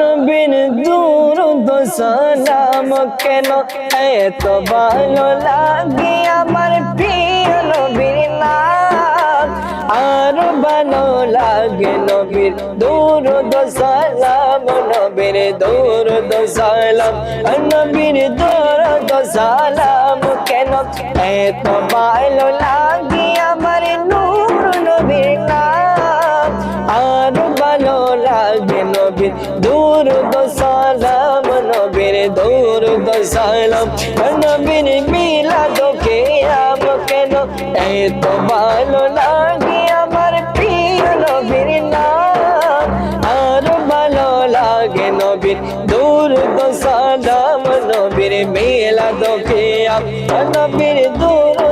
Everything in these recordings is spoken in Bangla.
নবীর দুরুদ সালাম কেন? এত ভালো লাগে আমার প্রিয় নবীর নাম। আর ভালো লাগে নবীর দুরুদ সালাম, নবীর দুরুদ সালাম, নবীর দুরুদ সালাম কেন? এত ভালো লাগে সালাম নবীর মিলাদ কে আম কেন? এত ভালো লাগে আমার প্রিয় নবীর নাম। আর ভালো লাগে নবীর দুরুদ সালাম, নবীর মিলাদ কে আম নবীর দুরুদ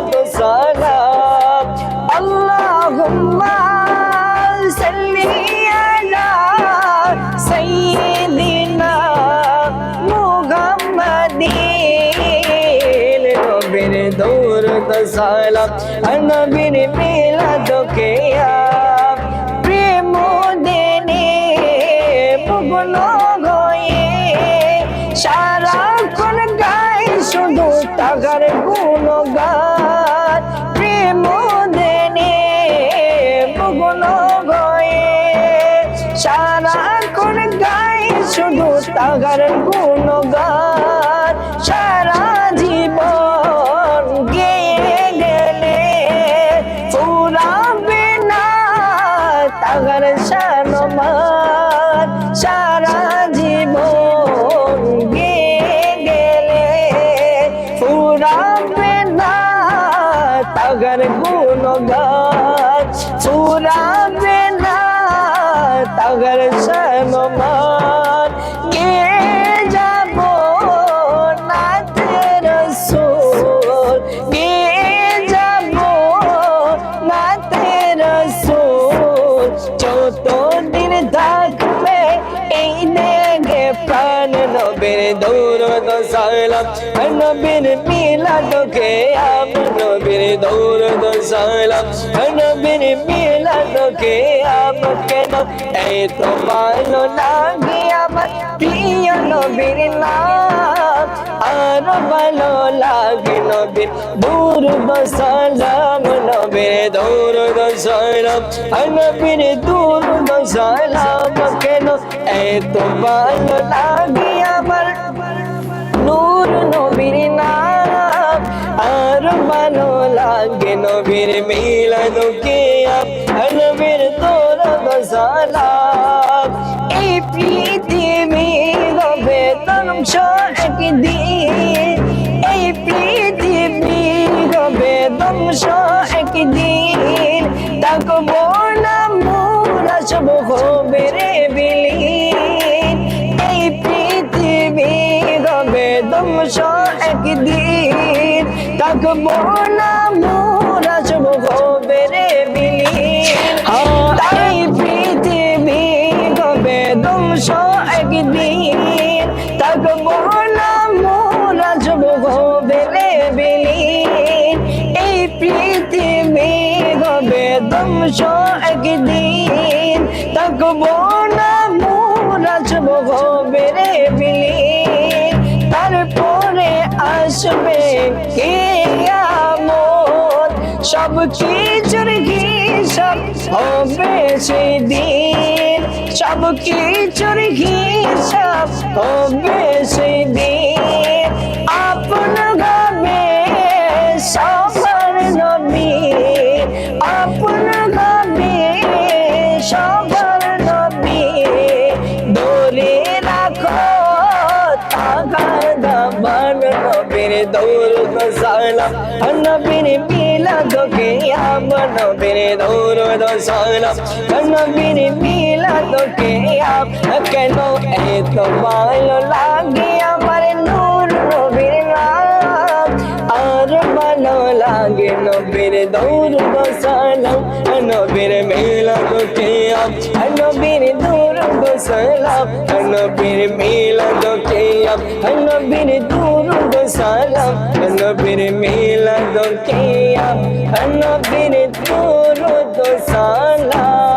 দৌরদ সালাম নবীর মিলাদ কে প্রেম দেনে মগ্ন হয়ে সারাক্ষণ গায় শুধু তাগার গুণগান। প্রেম দেনে মগ্ন হয়ে সারাক্ষণ গায় শুধু তাগার গুণগান। প্রাণ নবীর দৌড় সালাম। নবীর মিলাদ কে আম নবীর দৌড় সালাম। নবীর মিলাদ কে আম কেন এত ভালো লাগে আমার প্রিয় নবীর নাম আর ভালো লাগে নবীর দৌড় সালাম নবীর দৌড় সালাম নবীর দৌড় সালাম কেন এত ভালো লাগে আমার নূর নবীর নাম আর ভালো লাগে নবীর তোর সালাম এই পৃথিবী হবে ধ্বংস একদিন এই পৃথিবী হবে ধ্বংস একদিন থাকব না মোরা সব হবে রে বিলীন। এই পৃথিবী হবে ধ্বংস একদিন থাকব না মোরা ধ্বংস একদিন থাকব না মোরা সব হবে বিলীন তারপরে আসবে কিয়ামত সব কিছুর হিসাব হবে সেই দিন সব কিছুর হিসাব হবে সেই दौर दसाला। अन्ना बिने मिला दो के या मनो बिने दौर दसाला। अन्ना तो बिने मिला दो के या कहनो तो मालो लागिया पर नूर रो बिने ना अर मनो लागे नो बिने दौर दसाला। अन्ना बिने मिला दो के या बिने दौर दसाला। अन्ना बिने मिला दो के या बिने दूर সালাম নবীর মিলাদ কিয়াম নবীর দৌরুদ সালাম।